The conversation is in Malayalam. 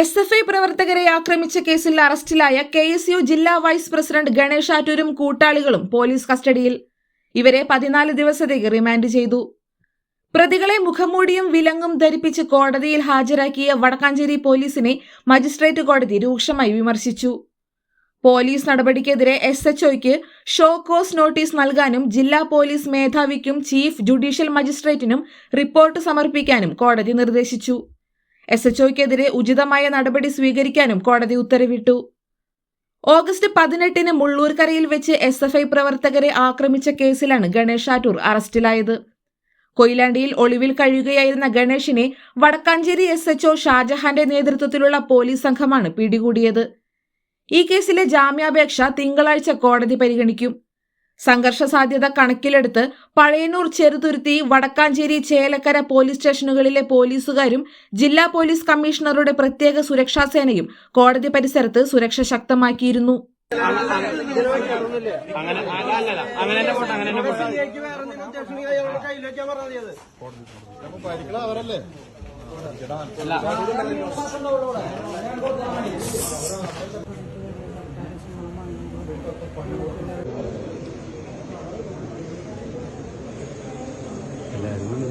എസ് എഫ് ഐ പ്രവർത്തകരെ ആക്രമിച്ച കേസിൽ അറസ്റ്റിലായ കെ എസ് യു ജില്ലാ വൈസ് പ്രസിഡന്റ് ഗണേഷ് ആറ്റൂരും കൂട്ടാളികളും പോലീസ് കസ്റ്റഡിയിൽ. ഇവരെ പതിനാല് ദിവസത്തേക്ക് റിമാൻഡ് ചെയ്തു. പ്രതികളെ മുഖംമൂടിയും വിലങ്ങും ധരിപ്പിച്ച് കോടതിയിൽ ഹാജരാക്കിയ വടക്കാഞ്ചേരി പോലീസിനെ മജിസ്ട്രേറ്റ് കോടതി രൂക്ഷമായി വിമർശിച്ചു. പോലീസ് നടപടിക്കെതിരെ എസ് എച്ച് ഒയ്ക്ക് ഷോ കോസ് നോട്ടീസ് നൽകാനും ജില്ലാ പോലീസ് മേധാവിക്കും ചീഫ് ജുഡീഷ്യൽ മജിസ്ട്രേറ്റിനും റിപ്പോർട്ട് സമർപ്പിക്കാനും കോടതി നിർദ്ദേശിച്ചു. എസ് എച്ച് ഒക്കെതിരെ ഉചിതമായ നടപടി സ്വീകരിക്കാനും കോടതി ഉത്തരവിട്ടു. ഓഗസ്റ്റ് പതിനെട്ടിന് മുള്ളൂർക്കരയിൽ വെച്ച് എസ് എഫ് ഐ പ്രവർത്തകരെ ആക്രമിച്ച കേസിലാണ് ഗണേഷ് ആറ്റൂർ അറസ്റ്റിലായത്. കൊയിലാണ്ടിയിൽ ഒളിവിൽ കഴിയുകയായിരുന്ന ഗണേഷിനെ വടക്കാഞ്ചേരി എസ് എച്ച് ഒ ഷാജഹാന്റെ നേതൃത്വത്തിലുള്ള പോലീസ് സംഘമാണ് പിടികൂടിയത്. ഈ കേസിലെ ജാമ്യാപേക്ഷ തിങ്കളാഴ്ച കോടതി പരിഗണിക്കും. സംഘർഷ സാധ്യത കണക്കിലെടുത്ത് പഴയന്നൂർ ചെറുതുരുത്തി വടക്കാഞ്ചേരി ചേലക്കര പോലീസ് സ്റ്റേഷനുകളിലെ പോലീസുകാരും ജില്ലാ പോലീസ് കമ്മീഷണറുടെ പ്രത്യേക സുരക്ഷാ സേനയും കോടതി പരിസരത്ത് സുരക്ഷ ശക്തമാക്കിയിരുന്നു. അങ്ങനെ Amen.